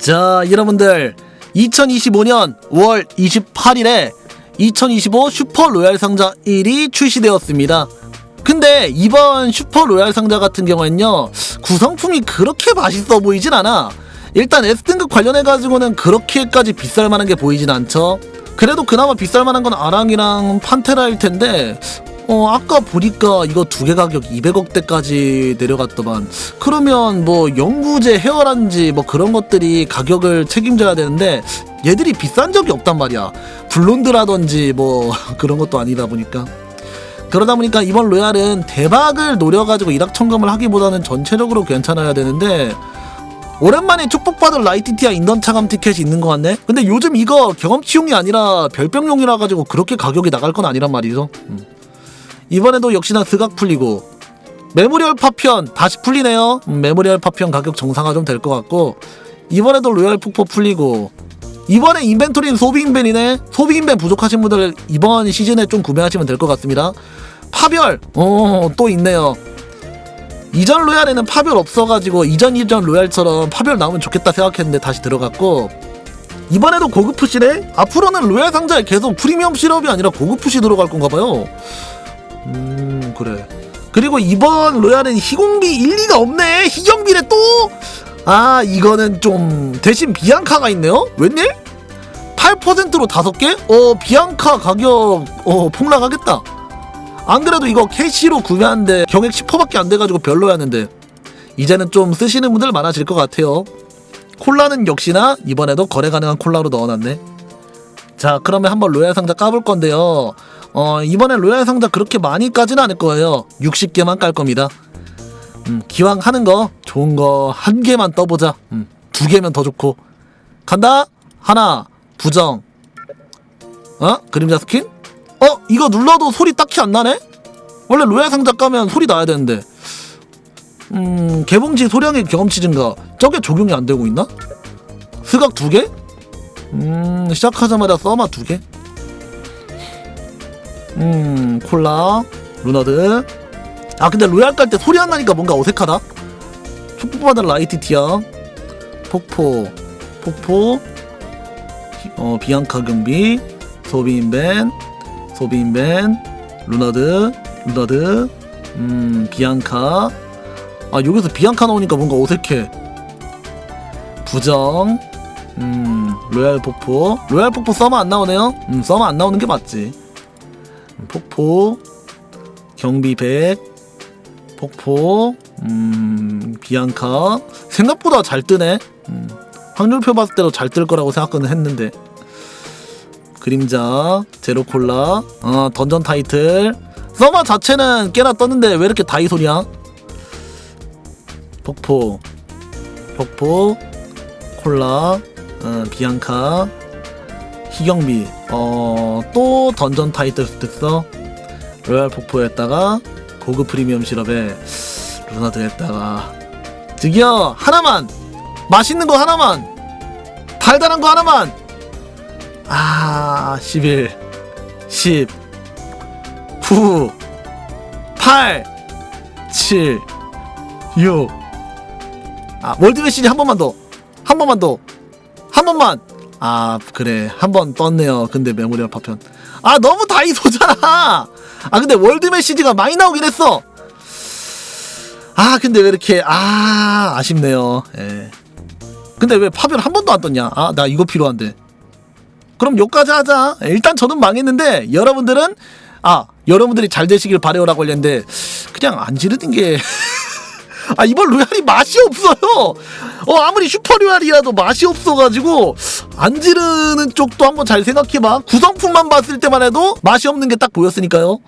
자, 여러분들 2025년 5월 28일에 2025 슈퍼 로얄 상자 1이 출시되었습니다. 근데 이번 슈퍼 로얄 상자 같은 경우에는요 구성품이 그렇게 맛있어 보이진 않아. 일단 S등급 관련해 가지고는 그렇게까지 비쌀 만한 게 보이진 않죠. 그래도 그나마 비쌀 만한 건 아랑이랑 판테라일 텐데 어 아까 보니까 이거 두 개 가격 200억대까지 내려갔더만. 그러면 뭐 영구제 헤어란지 뭐 그런 것들이 가격을 책임져야 되는데 얘들이 비싼 적이 없단 말이야. 블론드라든지 뭐 그런 것도 아니다 보니까. 그러다 보니까 이번 로얄은 대박을 노려가지고 일확천금을 하기보다는 전체적으로 괜찮아야 되는데 오랜만에 축복받은 라이티티아 인던 차감 티켓이 있는 것 같네? 근데 요즘 이거 경험치용이 아니라 별병용이라 가지고 그렇게 가격이 나갈 건 아니란 말이죠. 음. 이번에도 역시나 스각 풀리고 메모리얼 파편 다시 풀리네요. 음, 메모리얼 파편 가격 정상화 좀 될 것 같고 이번에도 로얄 폭포 풀리고 이번에 인벤토리는 소비인벤이네. 소비인벤 부족하신 분들 이번 시즌에 좀 구매하시면 될 것 같습니다. 파별 어 또 있네요. 이전 로얄에는 파별 없어가지고 이전 이전 로얄처럼 파별 나오면 좋겠다 생각했는데 다시 들어갔고 이번에도 고급 푸시네? 앞으로는 로얄 상자에 계속 프리미엄 시럽이 아니라 고급 푸시 들어갈 건가 봐요. 음 그래. 그리고 이번 로얄은 희공비 1, 2가 없네. 희경비래 또? 아 이거는 좀 대신 비앙카가 있네요? 웬일? 8%로 5개? 어 비앙카 가격 어 폭락하겠다. 안 그래도 이거 캐시로 구매하는데 경액 10%밖에 안 돼가지고 별로였는데 이제는 좀 쓰시는 분들 많아질 것 같아요. 콜라는 역시나 이번에도 거래 가능한 콜라로 넣어놨네. 자 그러면 한번 로얄 상자 까볼 건데요 어 이번에 로얄 상자 그렇게 많이 까지는 않을 거예요. 60개만 깔 겁니다. 음, 기왕 하는 거 좋은 거 한 개만 떠보자. 음, 두 개면 더 좋고. 간다. 하나 부정. 어? 그림자 스킨? 어? 이거 눌러도 소리 딱히 안 나네? 원래 로얄 상자 까면 소리 나야 되는데. 음 개봉지 소량의 경험치 증가. 저게 적용이 안 되고 있나? 스각 두 개? 음 시작하자마자 써마 두 개? 음 콜라 루너드. 아 근데 로얄 깔 때 소리 안 나니까 뭔가 어색하다. 축복받은 라이티티아 폭포 폭포. 어 비앙카 경비. 소비인벤 소비인벤. 루너드 루너드. 음 비앙카. 아 여기서 비앙카 나오니까 뭔가 어색해. 부정. 음 로얄 폭포. 로얄 폭포 써마 안 나오네요? 음 써마 안 나오는 게 맞지 폭포 경비 100 폭포 음 비앙카. 생각보다 잘 뜨네. 음, 확률표 봤을 때도 잘 뜰 거라고 생각은 했는데. 그림자 제로콜라 어 던전 타이틀. 서버 자체는 꽤나 떴는데 왜 이렇게 다이 소리야 폭포 폭포 콜라 어, 비앙카 희경비 어또 던전 타이틀 득서 로얄 폭포였다가 고급 프리미엄 시럽에 루나드 했다가 드디어 하나만! 맛있는 거 하나만! 달달한 거 하나만! 아 11 10 9 8 7 6 아 월드 메시지 한 번만 더. 한 번만 더. 한 번만 아 그래. 한 번 떴네요. 근데 메모리얼 파편. 아 너무 다이소잖아! 아 근데 월드 메시지가 많이 나오긴 했어! 아 근데 왜 이렇게 아 아쉽네요. 예. 근데 왜 파편 한 번도 안 떴냐? 아 나 이거 필요한데. 그럼 여기까지 하자. 일단 저는 망했는데 여러분들은 아 여러분들이 잘 되시길 바래요라고 했는데 그냥 안 지르는 게 아 이번 로얄이 맛이 없어요. 어 아무리 슈퍼 로얄이라도 맛이 없어가지고 안 지르는 쪽도 한번 잘 생각해봐. 구성품만 봤을 때만 해도 맛이 없는 게 딱 보였으니까요.